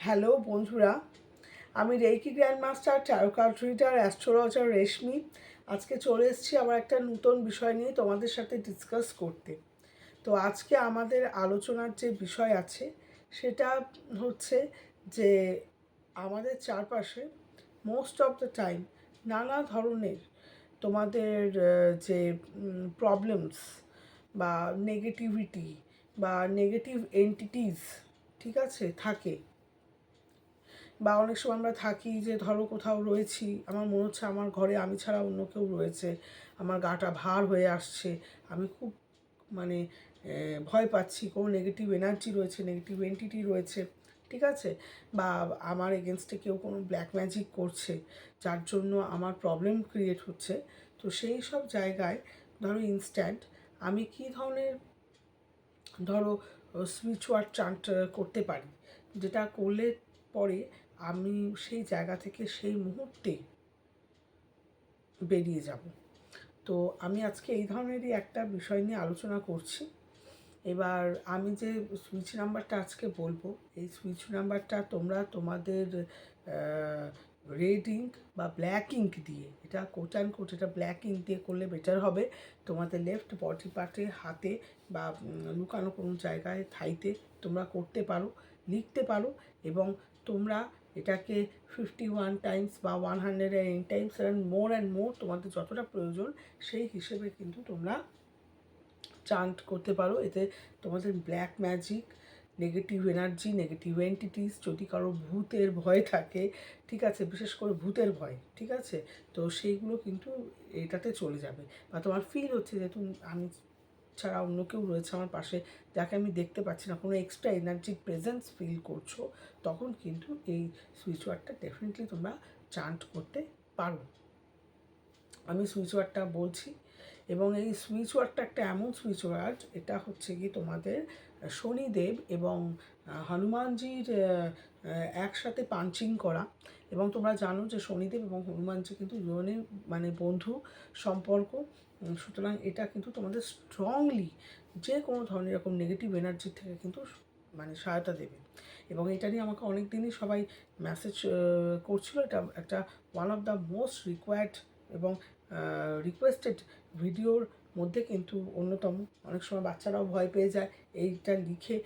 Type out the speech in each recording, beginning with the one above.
Hello বন্ধুরা, আমি reiki grand master tarot card reader, astrologer Reshmi. আজকে চলে এসেছি আমার একটা নতুন বিষয় নিয়ে তোমাদের সাথে ডিসকাস করতে। তো আজকে আমাদের আলোচনার যে বিষয় আছে, সেটা হচ্ছে যে আমাদের চারপাশে মোস্ট অফ দ্য টাইম নানা ধরনের তোমাদের যে প্রবলেমস বা নেগেটিভিটি বা নেগেটিভ এন্টিটিস ঠিক আছে, থাকে। বা অনেক সময় আমরা থাকি যে ধরো কোথাও রয়েছি, আমার মনে হচ্ছে আমার ঘরে আমি ছাড়া অন্য কেউ রয়েছে, আমার গাটা ভার হয়ে আসছে, আমি খুব মানে ভয় পাচ্ছি কোনো নেগেটিভ এনার্জি রয়েছে নেগেটিভ এন্টিটি রয়েছে, ঠিক আছে? বা আমার এগেনস্টে কেউ কোনো ব্ল্যাক ম্যাজিক করছে, যার জন্য আমার প্রবলেম ক্রিয়েট হচ্ছে, তো সেই সব জায়গায় ধরো ইনস্ট্যান্ট আমি কী ধরনের, ধরো সুইচ চান্ট করতে পারি? যেটা করলে পরে আমি সেই জায়গা থেকে সেই মুহূর্তে বেরিয়ে যাব। তো আমি আজকে এই ধরনেরই একটা বিষয় নিয়ে আলোচনা করছি। এবার আমি যে সুইচ নাম্বারটা আজকে বলব, এই সুইচ নাম্বারটা তোমরা তোমাদের রেড ইঙ্ক বা ব্ল্যাক ইঙ্ক দিয়ে, এটা কোট অ্যান্ড কোট এটা ব্ল্যাক ইঙ্ক দিয়ে করলে বেটার হবে। তোমাদের লেফট বডি পার্টে হাতে বা লুকানো কোনো জায়গায় থাইতে তোমরা করতে পারো, লিখতে পারো এবং তোমরা এটাকে ফিফটি ওয়ান টাইমস বা one hundred and times and more and more তোমাদের যতটা প্রয়োজন সেই হিসেবে কিন্তু তোমরা চান্ট করতে পারো। এতে তোমাদের black magic negative energy negative entities যদি কারও ভূতের ভয় থাকে, ঠিক আছে? বিশেষ করে ভূতের ভয়, ঠিক আছে? তো সেইগুলো কিন্তু এটাতে চলে যাবে। বা তোমার ফিল হচ্ছে যে তুমি আমি ছাড়া অন্য কেউ রয়েছে আমার পাশে, যাকে আমি দেখতে পাচ্ছি না, কোনো এক্সট্রা এনার্জি প্রেজেন্স ফিল করছ, তখন কিন্তু এই সুইচ ওয়ার্ডটা ডেফিনেটলি তোমরা চান্ট করতে পারো। আমি সুইচ ওয়ার্ডটা বলছি এবং এই সুইচ ওয়ার্ডটা একটা এমন সুইচ ওয়ার্ড এটা হচ্ছে কি তোমাদের শনিদেব এবং হনুমানজির একসাথে পাঞ্চিং করা। এবং তোমরা জানো যে শনিদেব এবং হনুমানজি কিন্তু দুজনের মানে বন্ধু সম্পর্ক। সুতরাং এটা কিন্তু তোমাদের স্ট্রংলি যে কোনো ধরনের এরকম নেগেটিভ এনার্জি থেকে কিন্তু মানে সহায়তা দেবে। এবং এটা নিয়ে আমাকে অনেক দিনই সবাই মেসেজ করছিল। এটা একটা one of the most required এবং রিকোয়েস্টেড ভিডিওর মধ্যে কিন্তু অন্যতম। অনেক সময় বাচ্চারাও ভয় পেয়ে যায়, এইটা লিখে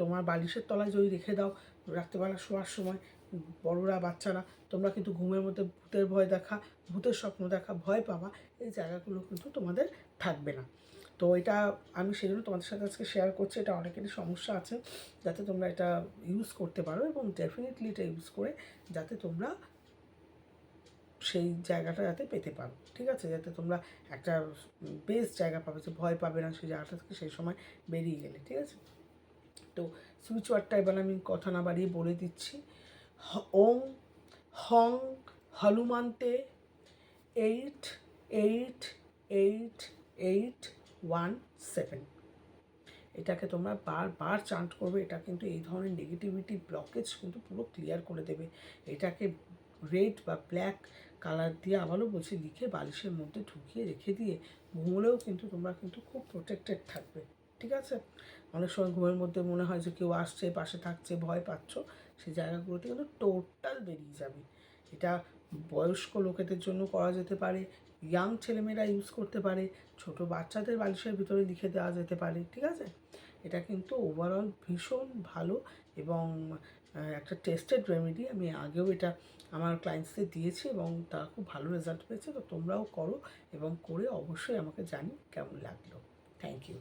তোমার বালিশের তলায় যদি রেখে দাও, রাত্রেবেলা শোয়ার সময়, বড়রা, বাচ্চারা, তোমরা কিন্তু ঘুমের মধ্যে ভূতের ভয় দেখা, ভূতের স্বপ্ন দেখা, ভয় পাওয়া এই জায়গাগুলো কিন্তু তোমাদের থাকবে না। তো এটা আমি সেই জন্য তোমাদের সাথে আজকে শেয়ার করছি, এটা অনেকেরই সমস্যা আছে, যাতে তোমরা এটা ইউজ করতে পারো এবং ডেফিনেটলি এটা ইউজ করে যাতে তোমরা সেই জায়গাটা যাতে পেতে পারো, ঠিক আছে? যাতে তোমরা একটা বেস জায়গা পাবে, যে ভয় পাবে না সেই জায়গাটা থেকে সেই সময় বেরিয়ে গেলে, ঠিক আছে? তো সুইচ ওয়ার্ডটা এবার আমি কথা না বাড়িয়ে বলে দিচ্ছি। ওং হং হনুমান্তে eight eight eight eight one seven. এটাকে তোমরা বারবার চান্ট করবে, এটা কিন্তু এই ধরনের নেগেটিভিটি ব্লকেজ কিন্তু পুরো ক্লিয়ার করে দেবে। এটাকে রেড বা ব্ল্যাক কালার দিয়ে আবারও বলছি, লিখে বালিশের মধ্যে ঢুকিয়ে রেখে দিয়ে ঘুমলেও কিন্তু তোমরা কিন্তু খুব প্রোটেক্টেড থাকবে। ঠিক আছে? অনেক সময় ঘুমের মধ্যে মনে হয় যে কেউ আসছে, পাশে থাকছে, ভয় পাচ্ছ সেই জায়গাগুলোতে কিন্তু টোটাল বেরিয়ে যাবে। এটা বয়স্ক লোকেদের জন্য করা যেতে পারে ইয়াং ছেলেমেয়েরা ইউজ করতে পারে, ছোট বাচ্চাদের বালিশের ভিতরে লিখে দেওয়া যেতে পারে। ঠিক আছে? এটা কিন্তু ওভারঅল ভীষণ ভালো এবং একটা টেস্টেড রেমেডি আমি আগেও এটা আমার ক্লায়েন্টসদের দিয়েছি এবং তারা খুব ভালো রেজাল্ট পেয়েছে। তো তোমরাও করো এবং করে অবশ্যই আমাকে জানি কেমন লাগল। Thank you